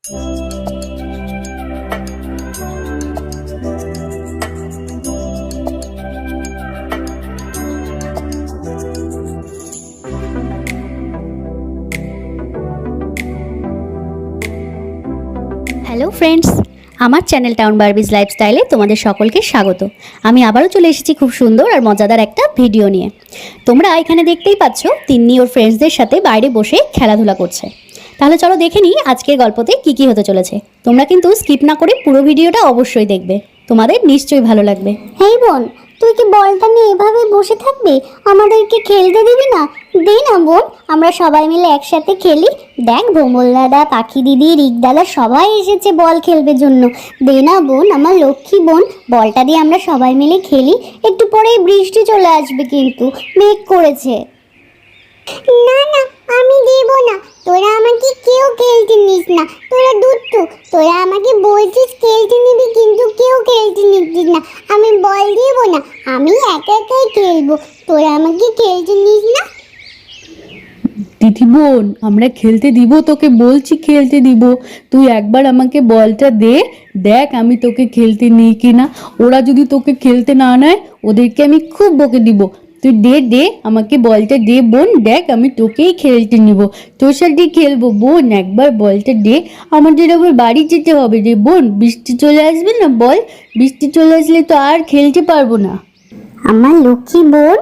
Hello friends আমার channel town বারবিজ লাইফস্টাইলে তোমাদের সকলকে স্বাগত। আমি আবারও চলে এসেছি খুব সুন্দর আর মজাদার একটা ভিডিও নিয়ে। তোমরা এখানে দেখতেই পাচ্ছ, তিন্নি ওর ফ্রেন্ডসদের সাথে বাইরে বসে খেলাধুলা করছে। তাহলে চলো দেখে নিই আজকের গল্পতে কি কি হতে চলেছে। তোমরা কিন্তু স্কিপ না করে পুরো ভিডিওটা অবশ্যই দেখবে। তোমাদের নিশ্চয়ই ভালো লাগবে। হেই বোন, তুই কি বলটা নিয়ে এভাবে বসে থাকবি? আমাদেরকে খেলতে দিবি না? দে না বোন, আমরা সবাই মিলে একসাথে খেলি। দেখ ভোমল দাদা, পাখি দিদি, রিক দাদা, সবাই এসেছে বল খেলবে জন্য। দে না বোন, আমার লক্ষ্মী বোন, বলটা দিয়ে আমরা সবাই মিলে খেলি। একটু পরেই বৃষ্টি চলে আসবে কিন্তু, মেঘ করেছে। না না, আমি দেব না। তোরা আমাকে কেউ খেলতে নিস না। তোরা দুট্টু তোরা আমাকে বলছিস খেলতে নিবি, কিন্তু কেউ খেলতে নিচ্ছিস না। আমি বল দেব না, আমি একা একাই খেলব। তোরা আমাকে খেলতে নিস না? দিদি বোন আমরা খেলতে দিব, তোকে বলছি খেলতে দিব। তুই একবার আমাকে বলটা দে, দেখ আমি তোকে খেলতে নিই কিনা। ওরা যদি তোকে খেলতে না নেয়, ওদেরকে আমি খুব বকে দিব। তুই দে দে, আমাকে বলটা দে বোন, দেখ আমি তোকেই খেলতে নিব। তোর সাথে খেলব বোন, একবার বলটা দে। আমাদের আবার বাড়ি যেতে হবে রে বোন। বৃষ্টি চলে আসবে না বল? বৃষ্টি চলে আসলে তো আর খেলতে পারব না। আমার লক্ষ্মী বোন,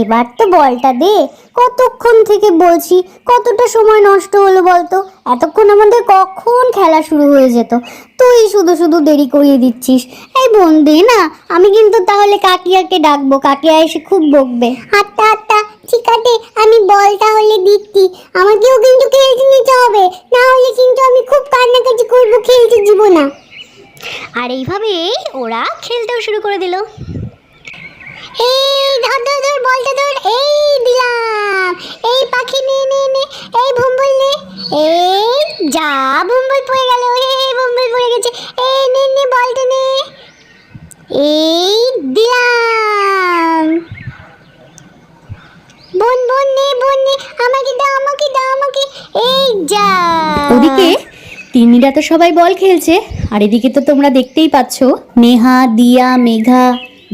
এবার তো বলটা দে। কতক্ষণ থেকে বলছি? কতটা সময় নষ্ট হলো বলতো? এতক্ষণ আমাদের কখন খেলা শুরু হয়ে যেত? তুই শুধু শুধু দেরি করিয়ে দিচ্ছিস। এই বোন দে না? আমি কিন্তু তাহলে কাকিয়াকে ডাকবো। কাকিয়া এসে খুব বকবে। আচ্ছা আচ্ছা ঠিক আছে, আমি বল তাহলে দিচ্ছি। আমাকেও কিন্তু খেলতে নিতে হবে। না হলে কিন্তু আমি খুব কান্নাকাটি করব খেলতে দিব না আর এইভাবে ওরা খেলতেও শুরু করে দিল। এই ধর বলটা ধর এই এই পাখি এই নে। এই যা পড়ে গেল পড়ে গেছে। এই নে বলটা এই আমাকে এই যা। ওদিকে তো সবাই বল খেলছে, আর এদিকে তো তোমরা দেখতেই পাচ্ছ, নেহা, দিয়া, মেঘা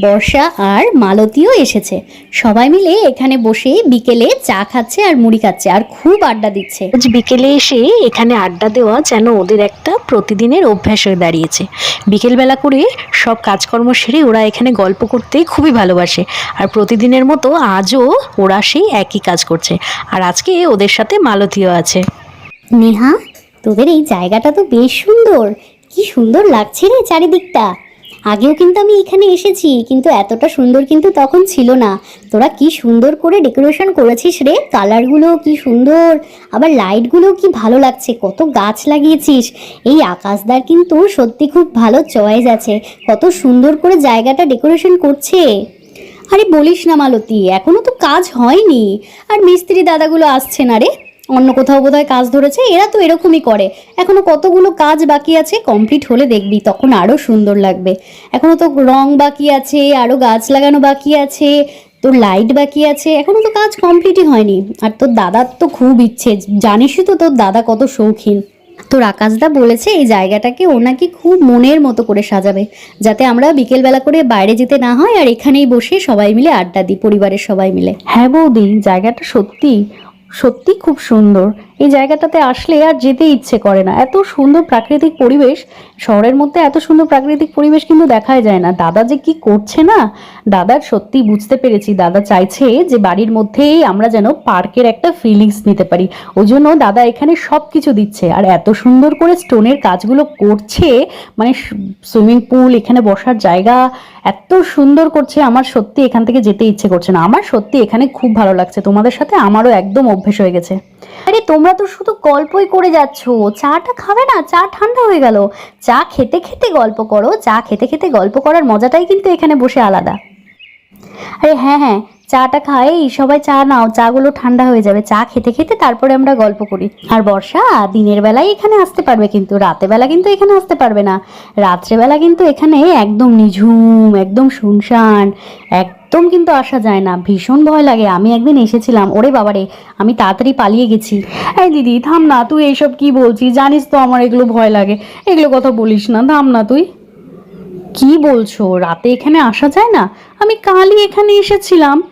বর্ষা আর মালতীও এসেছে। সবাই মিলে এখানে বসে বিকেলে চা খাচ্ছে আর মুড়ি খাচ্ছে আর খুব আড্ডা দিচ্ছে। আজ বিকেলে এসে এখানে আড্ডা দেওয়া যেন ওদের একটা প্রতিদিনের অভ্যাস হয়ে দাঁড়িয়েছে। বিকেলবেলা করে সব কাজকর্ম সেরে ওরা এখানে গল্প করতে খুবই ভালোবাসে। আর প্রতিদিনের মতো আজও ওরা সেই একই কাজ করছে। আর আজকে ওদের সাথে মালতীও আছে। নেহা তোদের এই জায়গাটা তো বেশ সুন্দর। কি সুন্দর লাগছে রে চারিদিকটা। আগেও কিন্তু আমি এখানে এসেছি, কিন্তু এতটা সুন্দর কিন্তু তখন ছিল না। তোরা কি সুন্দর করে ডেকোরেশন করেছিস রে? কালারগুলো কি সুন্দর, আবার লাইটগুলো কি ভালো লাগছে, কত গাছ লাগিয়েছিস। এই আকাশদার কিন্তু সত্যি খুব ভালো চয়েস আছে, কত সুন্দর করে জায়গাটা ডেকোরেশন করছে। আরে বলিস না মালতী, এখনও তো কাজ হয়নি। আর মিস্ত্রি দাদাগুলো আসছে না রে? অন্য কোথাও বোধহয় কাজ ধরেছে, এরা তো এরকমই করে। এখনও কতগুলো কাজ বাকি আছে কমপ্লিট হলে দেখবি, তখন আরও সুন্দর লাগবে। এখনও তো রং বাকি আছে আরও গাছ লাগানো বাকি আছে, তোর লাইট বাকি আছে, এখনও তো কাজ কমপ্লিটই হয়নি। আর তোর দাদার তো খুব ইচ্ছে জানিসই তো তোর দাদা কত শৌখিন। তোর আকাশদা বলেছে এই জায়গাটাকে ও নাকি খুব মনের মতো করে সাজাবে, যাতে আমরা বিকেলবেলা করে বাইরে যেতে না হয় আর এখানেই বসে সবাই মিলে আড্ডা দিই, পরিবারের সবাই মিলে। হ্যাঁ বৌদি, জায়গাটা সত্যি সত্যি খুব সুন্দর। এই জায়গাটাতে আসলে আর যেতে ইচ্ছে করে না। এত সুন্দর প্রাকৃতিক পরিবেশ, শহরের মধ্যে এত সুন্দর প্রাকৃতিক পরিবেশ কিন্তু দেখাই যায় না। দাদা যে কি করছে না? দাদার সত্যি বুঝতে পেরেছি। দাদা চাইছে যে বাড়ির মধ্যেই আমরা যেন পার্কের একটা ফিলিংস নিতে পারি। ওই জন্য দাদা এখানে সব কিছু দিচ্ছে। আর এত সুন্দর করে স্টোনের কাজগুলো করছে মানে সুইমিং পুল, এখানে বসার জায়গা, এত সুন্দর করছে। আমার সত্যি এখান থেকে যেতে ইচ্ছে করছে না। আমার সত্যি এখানে খুব ভালো লাগছে। তোমাদের সাথে আমারও একদম অভ্যেস হয়ে গেছে। আরে, তোমরা তো শুধু গল্পই করে যাচ্ছ, চাটা খাবে না, চা ঠান্ডা হয়ে গেল। চা খেতে খেতে গল্প করো, চা খেতে খেতে গল্প করার মজাটাই কিন্তু এখানে বসে আলাদা। আরে হ্যাঁ হ্যাঁ চাটা খাই, সবাই চা নাও, চাগুলো ঠান্ডা হয়ে যাবে, চা খেতে খেতে তারপরে আমরা গল্প করি। আর বর্ষা, দিনের বেলায় এখানে আসতে পারবে কিন্তু, রাতে বেলা কিন্তু এখানে আসতে পারবে না। রাত্রেবেলা কিন্তু এখানে একদম নিঝুম, একদম শুনশান, একদম কিন্তু আসা যায় না। ভীষণ ভয় লাগে। আমি একদিন এসেছিলাম, ওরে বাবারে, আমি তাড়াতাড়ি পালিয়ে গেছি। এই দিদি, থাম না তুই, এইসব কি বলছিস? জানিস তো আমার এগুলো ভয় লাগে। এগুলো কথা বলিস না, থাম না তুই। কি বলছো? রাতে এখানে আসা যায় না? আমি কালই এখানে এসেছিলাম।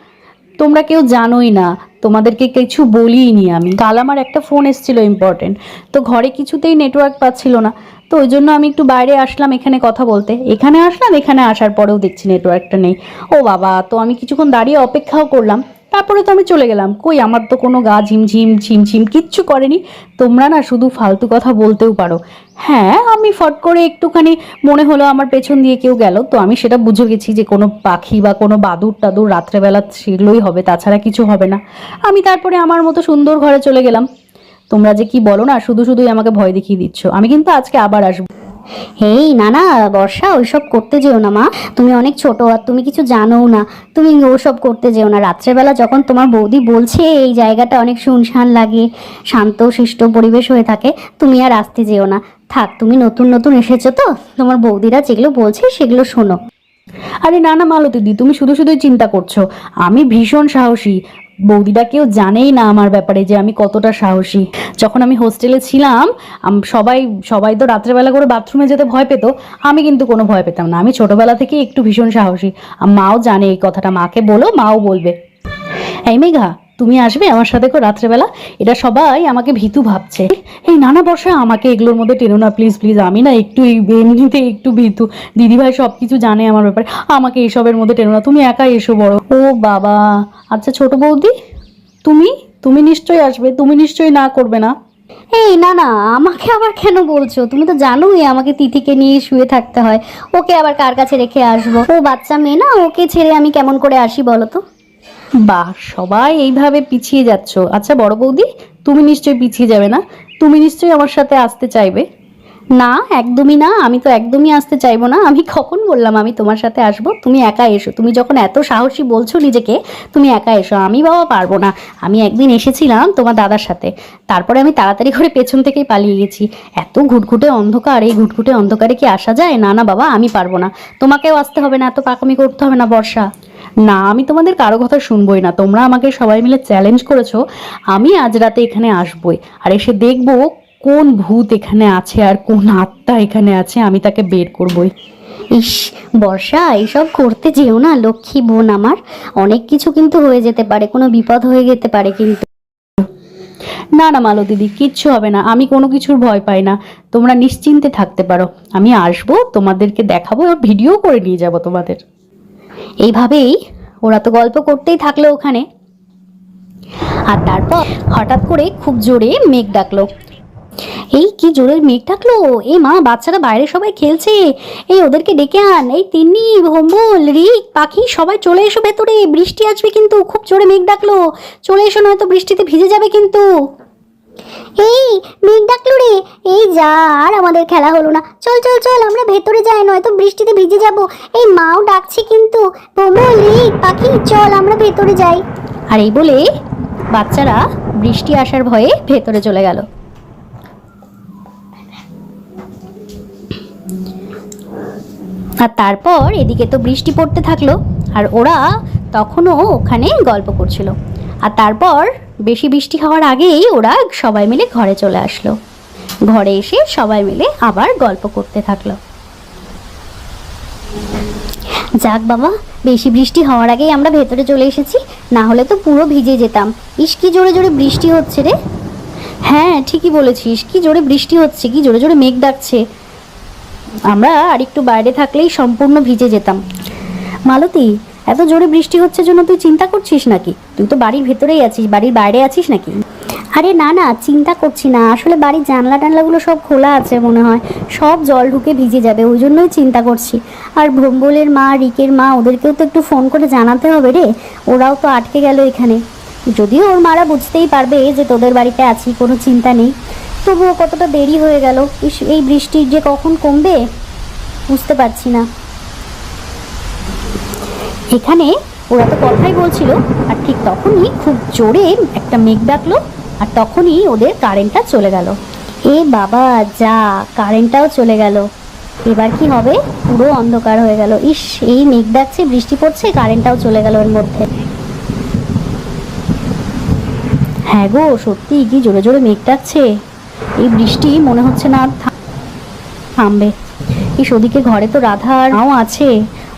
তোমরা কেউ জানোই না, তোমাদেরকে কিছু বলিনি আমি। কাল আমার একটা ফোন এসেছিল ইম্পর্টেন্ট তো ঘরে কিছুতেই নেটওয়ার্ক পাচ্ছিল না। তো ওই জন্য আমি একটু বাইরে আসলাম এখানে কথা বলতে। এখানে আসলাম, এখানে আসার পরেও দেখছি নেটওয়ার্কটা নেই। ও বাবা, তো আমি কিছুক্ষণ দাঁড়িয়ে অপেক্ষাও করলাম। তারপরে তো আমি চলে গেলাম। কই, আমার তো কোনো গা ঝিমঝিম ঝিমঝিম কিচ্ছু করেনি। তোমরা না শুধু ফালতু কথা বলতেও পারো। হ্যাঁ আমি ফট করে একটুখানি মনে হলো আমার পেছন দিয়ে কেউ গেল, তো আমি সেটা বুঝে গেছি যে কোনো পাখি বা কোনো বাদুর টাদুর রাত্রেবেলা সেগুলোই হবে, তাছাড়া কিছু হবে না। আমি তারপরে আমার মতো সুন্দর ঘরে চলে গেলাম। তোমরা যে কি বলো না, শুধু শুধুই আমাকে ভয় দেখিয়ে দিচ্ছ। আমি কিন্তু আজকে আবার আসব। এই, না না, বর্ষা, ওইসব করতে যেও না, মা। তুমি অনেক ছোট আর তুমি কিছু জানোও না। তুমি ওসব করতে যেও না। রাত্রেবেলা যখন তোমার বৌদি বলছে, এই জায়গাটা অনেক শুনশান লাগে, শান্ত, শিষ্ট পরিবেশ হয়ে থাকে, তুমি আর আসতে যেও না। থাক, তুমি নতুন নতুন এসেছ তো? তোমার বৌদিরা যেগুলো বলছে, সেগুলো শোনো। আরে না না, মালতী দি তুমি শুধু শুধুই চিন্তা করছ। আমি ভীষণ সাহসী। বৌদিরা কেউ জানেই না আমার ব্যাপারে যে আমি কতটা সাহসী। যখন আমি হোস্টেলে ছিলাম সবাই সবাই তো রাত্রেবেলা করে বাথরুমে যেতে ভয় পেত, আমি কিন্তু কোনো ভয় পেতাম না। আমি ছোটবেলা থেকে একটু ভীষণ সাহসী। মাও জানে এই কথাটা, মাকে বলো, মাও বলবে। এই মেঘা তুমি আসবে আমার সাথে করে রাত্রেবেলা? এটা সবাই আমাকে ভীতু ভাবছে। এই নানা বর্ষা আমাকে এগুলোর মধ্যে টেনো না প্লিজ প্লিজ আমি না একটু এমনিতে একটু ভীতু। দিদিভাই সব কিছু জানে আমার ব্যাপারে। আমাকে এসবের মধ্যে টেনো না, তুমি একাই এসো বড়। ও বাবা আচ্ছা ছোট বৌদি, তুমি? তুমি নিশ্চয়ই আসবে, তুমি নিশ্চয়ই না করবে না। এই না না, আমাকে আবার কেন বলছো? তুমি তো জানোই আমাকে তিথিকে নিয়ে শুয়ে থাকতে হয়। ওকে আবার কার কাছে রেখে আসব? ও বাচ্চা মেয়ে না, ওকে ছেড়ে আমি কেমন করে আসি বলো তো? বাহ, সবাই এইভাবে পিছিয়ে যাচ্ছ। আচ্ছা বড় বৌদি, তুমি নিশ্চয়ই পিছিয়ে যাবে না? তুমি নিশ্চয়ই আমার সাথে আসতে চাইবে? না, একদমই না, আমি তো একদমই আসতে চাইব না। আমি কখন বললাম আমি তোমার সাথে আসব? তুমি একা এসো। তুমি যখন এত সাহসী বলছো নিজেকে, তুমি একা এসো। আমি বাবা পারব না। আমি একদিন এসেছিলাম তোমার দাদার সাথে। তারপরে আমি তাড়াতাড়ি করে পেছন থেকেই পালিয়ে গেছি। এত ঘুটঘুটে অন্ধকার, এই ঘুটঘুটে অন্ধকারে কি আসা যায়? না না বাবা, আমি পারব না। তোমাকেও আসতে হবে না, এত পাকামি করতে হবে না, বর্ষা। না আমি তোমাদের কারও কথা শুনবোই না। তোমরা আমাকে সবাই মিলে চ্যালেঞ্জ করেছ। আমি আজ রাতে এখানে আসবই। আর এসে দেখব কোন ভূত এখানে আছে আর কোন আত্মা এখানে আছে আমি তাকে বের করবই। ইস বর্ষা এইসব করতে যেও না লক্ষ্মী বোন আমার। অনেক কিছু কিন্তু হয়ে যেতে পারে কোনো বিপদ হয়ে যেতে পারে কিন্তু। না না মালো দিদি কিচ্ছু হবে না। আমি কোনো কিছুর ভয় পাই না। তোমরা নিশ্চিন্তে থাকতে পারো। আমি আসব তোমাদেরকে দেখাবো আর ভিডিও করে নিয়ে যাব তোমাদের। এইভাবেই ওরা তো গল্প করতেই থাকল ওখানে। আর তারপর হঠাৎ করে খুব জোরে মেঘ ডাকলো। এই কি জোরে মেঘ ডাকলো? এই মা, বাচ্চারা বাইরে সবাই খেলছে। এই ওদেরকে ডেকে আন। এই তিন্নি, ভম্বল, রিক, পাখি সবাই চলে এসো ভেতরে। বৃষ্টি আসবে কিন্তু। খুব জোরে মেঘ ডাকলো। চলে এসো, নয়তো বৃষ্টিতে ভিজে যাবে কিন্তু। এই, মেঘ ডাকলো রে। এই যা, আর আমাদের খেলা হলো না। চল চল চল, আমরা ভেতরে যাই, নয়তো বৃষ্টিতে ভিজে যাব। এই মাও ডাকছে কিন্তু। ভোমল পাখি, চল, আমরা ভেতরে যাই। আর এই বলে বাচ্চারা বৃষ্টি আসার ভয়ে ভেতরে চলে গেল। আর তারপর এদিকে তো বৃষ্টি পড়তে থাকল, আর ওরা তখনও ওখানে গল্প করছিল। আর তারপর বেশি বৃষ্টি হওয়ার আগেই ওরা সবাই মিলে ঘরে চলে আসলো। ঘরে এসে সবাই মিলে আবার গল্প করতে থাকল। যাক বাবা, বেশি বৃষ্টি হওয়ার আগেই আমরা ভেতরে চলে এসেছি, না হলে তো পুরো ভিজে যেতাম। ইস, কি জোরে জোরে বৃষ্টি হচ্ছে রে। হ্যাঁ ঠিকই বলেছিস, কি জোরে বৃষ্টি হচ্ছে, কি জোরে জোরে মেঘ ডাকছে। আমরা আর একটু বাইরে থাকলেই সম্পূর্ণ ভিজে যেতাম। মালতী এত জোরে বৃষ্টি হচ্ছে জন্য তুই চিন্তা করছিস নাকি? তুই তো বাড়ির ভেতরেই আছিস, বাড়ির বাইরে আছিস নাকি? আরে না না, চিন্তা করছি না। আসলে বাড়ির জানলা টানলাগুলো সব খোলা আছে মনে হয়। সব জল ঢুকে ভিজে যাবে, ওই জন্যই চিন্তা করছি। আর ভোম্বলের মা, রিকের মা, ওদেরকেও তো একটু ফোন করে জানাতে হবে রে। ওরাও তো আটকে গেল এখানে। যদিও ওর মারা বুঝতেই পারবে যে তোদের বাড়িতে আছি, কোনো চিন্তা নেই। তবুও কতটা দেরি হয়ে গেল। এই বৃষ্টির যে কখন কমবে, বুঝতে পারছি না। এখানে ওরা তো কথাই বলছিল, আর ঠিক তখনই খুব জোরে একটা মেঘ ডাকলো, আর তখনই ওদের কারেন্টটা চলে গেল। এ বাবা, যা, কারেন্টটাও চলে গেল। এবার কি হবে? পুরো অন্ধকার হয়ে গেল। ইস, এই মেঘ ডাকছে, বৃষ্টি পড়ছে, কারেন্টটাও চলে গেল এর মধ্যে। হ্যাঁ গো সত্যি কি জোরে জোরে মেঘ ডাকছে। এই বৃষ্টি মনে হচ্ছে না থামবে। ইস, ওদিকে ঘরে তো রাধা আর মাও আছে।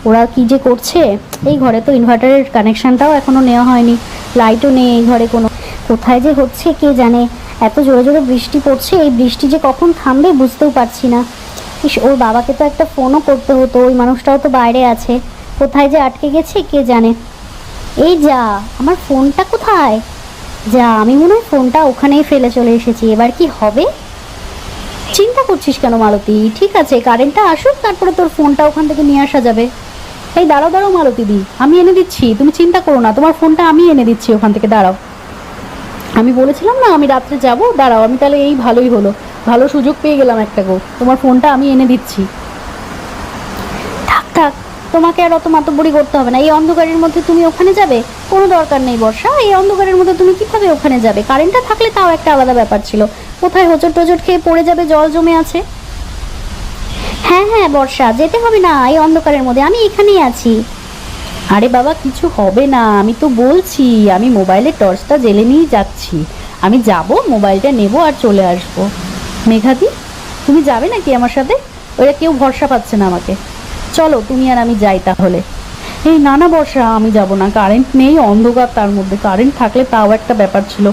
ওরা কি যে করছে? এই ঘরে তো ইনভার্টারের কানেকশনটাও এখনও নেওয়া হয়নি। লাইটও নেই এই ঘরে কোনো। কোথায় যে হচ্ছে কে জানে? এত জোরে জোরে বৃষ্টি পড়ছে, এই বৃষ্টি যে কখন থামবে বুঝতেও পারছি না। ইস, ওর বাবাকে তো একটা ফোনও করতে হতো, ওই মানুষটাও তো বাইরে আছে। কোথায় যে আটকে গেছে কে জানে? এই যা, আমার ফোনটা কোথায়? যা, আমি মনে হয় ফোনটা ওখানেই ফেলে চলে এসেছি। এবার কি হবে? চিন্তা করছিস কেন মালতী? ঠিক আছে কারেন্টটা আসুক, তারপরে তোর ফোনটা ওখান থেকে নিয়ে আসা যাবে। এই দাঁড়াও দাঁড়াও মালতী দি, আমি এনে দিচ্ছি, তুমি চিন্তা করো না, তোমার ফোনটা আমি এনে দিচ্ছি ওখান থেকে, দাঁড়াও। আমি বলেছিলাম না, আমি রাত্রে যাব, দাঁড়াও, আমি তাহলে এই ভালোই হলো, ভালো সুযোগ পেয়ে গেলাম একটা গো, তোমার ফোনটা আমি এনে দিচ্ছি। থাক থাক, তোমাকে আর অত মাতব্বরি করতে হবে না, এই অন্ধকারের মধ্যে তুমি ওখানে যাবে, কোনো দরকার নেই বর্ষা, এই অন্ধকারের মধ্যে তুমি কীভাবে ওখানে যাবে? কারেন্টটা থাকলে তাও একটা আলাদা ব্যাপার ছিল, কোথায় হোচট টোচট খেয়ে পড়ে যাবে, জল জমে আছে? হ্যাঁ হ্যাঁ বর্ষা, যেতে হবে না, এই অন্ধকারের মধ্যে, আমি এখানেই আছি। আরে বাবা, কিছু হবে না, আমি তো বলছি, আমি মোবাইলে টর্চটা জেলে নিয়ে যাচ্ছি। আমি যাব, মোবাইলটা নেব আর চলে আসব। মেঘাদি, তুমি যাবে নাকি আমার সাথে? ওরা কেউ ভরসা পাচ্ছে না আমাকে। চলো, তুমি আর আমি যাই তাহলে। এই না না বর্ষা, আমি যাব না। কারেন্ট নেই, অন্ধকার তার মধ্যে। কারেন্ট থাকলে তাও একটা ব্যাপার ছিল।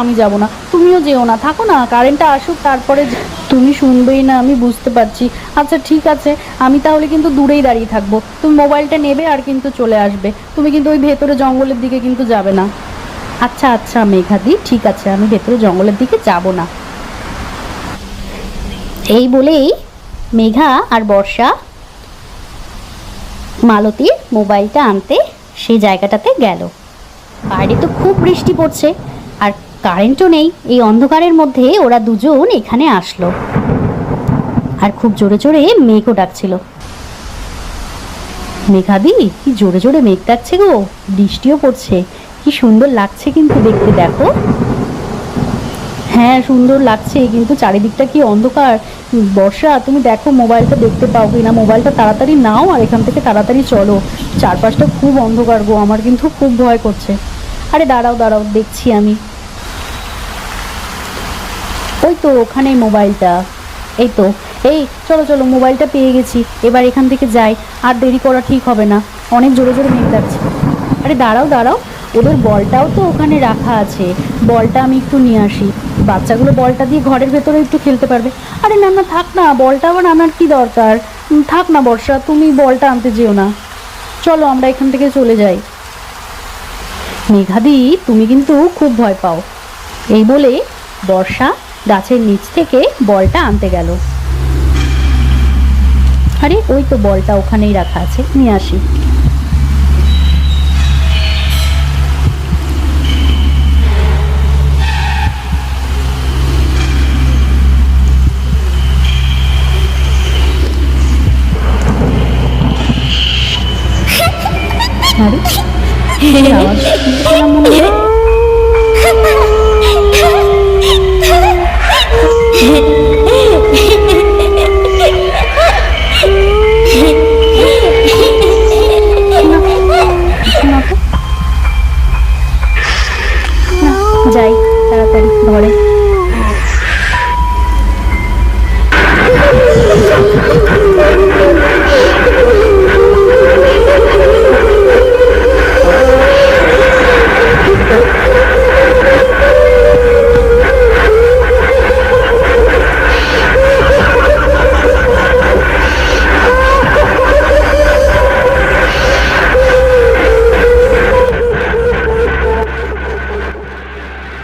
আমি যাব না। তুমিও যেও না, থাকো না। কারেন্টটা আসুক, তারপরে তুমি শুনবেই না, আমি বুঝতে পারছি। আচ্ছা ঠিক আছে। আমি তাহলে কিন্তু দূরেই দাঁড়িয়ে থাকব। তুমি মোবাইলটা নেবে আর কিন্তু চলে আসবে। তুমি কিন্তু ওই ভেতরে জঙ্গলের দিকে কিন্তু যাবে না। আচ্ছা আচ্ছা মেঘাদি, ঠিক আছে। আমি ভেতরে জঙ্গলের দিকে যাব না। এই বলেই মেঘা আর বর্ষা মালতীর মোবাইলটা আনতে সেই জায়গাটাতে গেল। বাইরে তো খুব বৃষ্টি পড়ছে, আর কারেন্টও নেই। এই অন্ধকারের মধ্যে ওরা দুজন এখানে আসলো। আর খুব জোরে জোরে মেঘও ডাকছিল। মেঘাদি কি জোরে জোরে মেঘ ডাকছে গো, বৃষ্টিও পড়ছে। কি সুন্দর লাগছে কিন্তু দেখতে, দেখো। হ্যাঁ সুন্দর লাগছে, কিন্তু চারিদিকটা কি অন্ধকার। বর্ষা, তুমি দেখো মোবাইলটা দেখতে পাও কি না মোবাইলটা তাড়াতাড়ি নাও আর এখান থেকে তাড়াতাড়ি চলো। চারপাশটা খুব অন্ধকার গো, আমার কিন্তু খুব ভয় করছে। আরে দাঁড়াও দাঁড়াও, দেখছি আমি। ওই তো ওখানে মোবাইলটা। এই তো, এই, চলো চলো, মোবাইলটা পেয়ে গেছি। এবার এখান থেকে যাই, আর দেরি করা ঠিক হবে না। অনেক জোরে জোরে মেঘ ডাকছে আরে দাঁড়াও দাঁড়াও। ওদের বলটাও তো ওখানে রাখা আছে। বলটা আমি একটু নিয়ে আসি। বাচ্চাগুলো বলটা দিয়ে ঘরের ভেতরে একটু খেলতে পারবে। আরে না না, থাক না, বলটা আবার আনার কি দরকার? থাক না বর্ষা, তুমি বলটা আনতে যেও না। চলো আমরা এখান থেকে চলে যাই। মেঘাদি, তুমি কিন্তু খুব ভয় পাও। এই বলে বর্ষা গাছের নিচ থেকে বলটা আনতে গেল। আরে, ওই তো বলটা ওখানেই রাখা আছে, নিয়ে আসি। আরে এই আওয়াজ শুনছিলাম মনে হয় যাই তাড়াতাড়ি ঘরে